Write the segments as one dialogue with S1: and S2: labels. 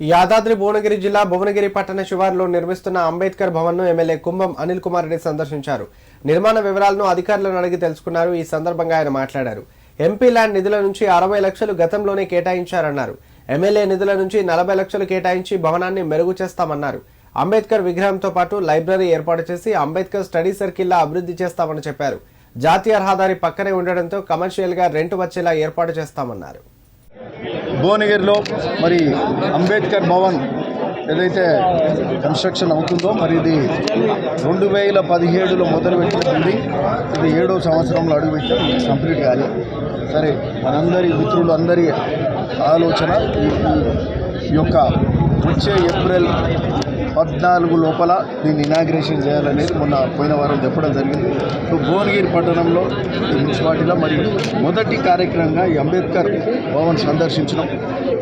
S1: యాదాద్రి భువనగిరి జిల్లా భువనగిరి పట్టణ శివారులో నిర్మిస్తున్న అంబేద్కర్ భవన్ను ఎమ్మెల్యే కుంభం అనిల్ కుమార్ రెడ్డి సందర్శించారు. నిర్మాణ వివరాలను అధికారులను అడిగి తెలుసుకున్నారు. ఈ సందర్భంగా ఆయన మాట్లాడారు. ఎంపీ ల్యాండ్ నిధుల నుంచి అరవై లక్షలు గతంలోనే కేటాయించారన్నారు. ఎమ్మెల్యే నిధుల నుంచి నలభై లక్షలు కేటాయించి భవనాన్ని మెరుగు చేస్తామన్నారు. అంబేద్కర్ విగ్రహంతో పాటు లైబ్రరీ ఏర్పాటు చేసి అంబేద్కర్ స్టడీ సర్కిల్లా అభివృద్ధి చేస్తామని చెప్పారు. జాతీయ రహదారి పక్కనే ఉండడంతో కమర్షియల్గా రెంట్ వచ్చేలా ఏర్పాటు చేస్తామన్నారు.
S2: భువనగిరిలో మరి అంబేద్కర్ భవన్ ఏదైతే కన్స్ట్రక్షన్ అవుతుందో మరి ఇది రెండు వేల పదిహేడులో మొదలుపెట్టింది ఇది ఏడో సంవత్సరంలో అడుగుపెట్టి కంప్లీట్ కాలి సరే మనందరి మిత్రులు అందరి ఆలోచన యొక్క వచ్చే ఏప్రిల్ పద్నాలుగు లోపల దీన్ని ఇనాగ్రేషన్ చేయాలనేది మొన్న పోయిన వారం చెప్పడం జరిగింది. సో భువనగిరి పట్టణంలో మున్సిపాలిటీలో మరి మొదటి కార్యక్రమంగా ఈ అంబేద్కర్ భవన్ సందర్శించడం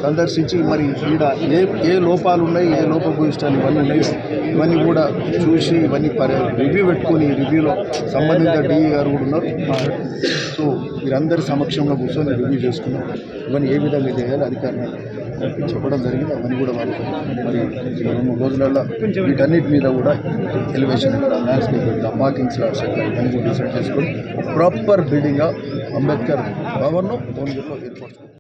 S2: సందర్శించి మరి ఈడ ఏ ఏ లోపాలు ఉన్నాయి ఏ లోపభూయిష్టాలు ఇవన్నీ ఉన్నాయో ఇవన్నీ కూడా చూసి ఇవన్నీ పర్యా రివ్యూ పెట్టుకొని రివ్యూలో సంబంధిత డిఈ గారు కూడా ఉన్నారు. సో మీరందరి సమక్షంలో కూర్చొని రివ్యూ చేసుకున్నాం. ఇవన్నీ ఏ విధంగా చేయాలి అధికారులు చెప్పడం జరిగింది. అవన్నీ కూడా వాళ్ళు మరి రెండు మూడు రోజులలో వీటన్నిటి మీద కూడా ఎలివేషన్ ల్యాండ్స్కేప్ ఎక్కడ పార్కింగ్ స్లాట్స్ ఎక్కడ ఇవన్నీ కూడా డిసైడ్ చేసుకొని ప్రాపర్ బిల్డింగ్గా అంబేద్కర్ భవన్ను భువనగిరిలో ఏర్పరచుకుంటాం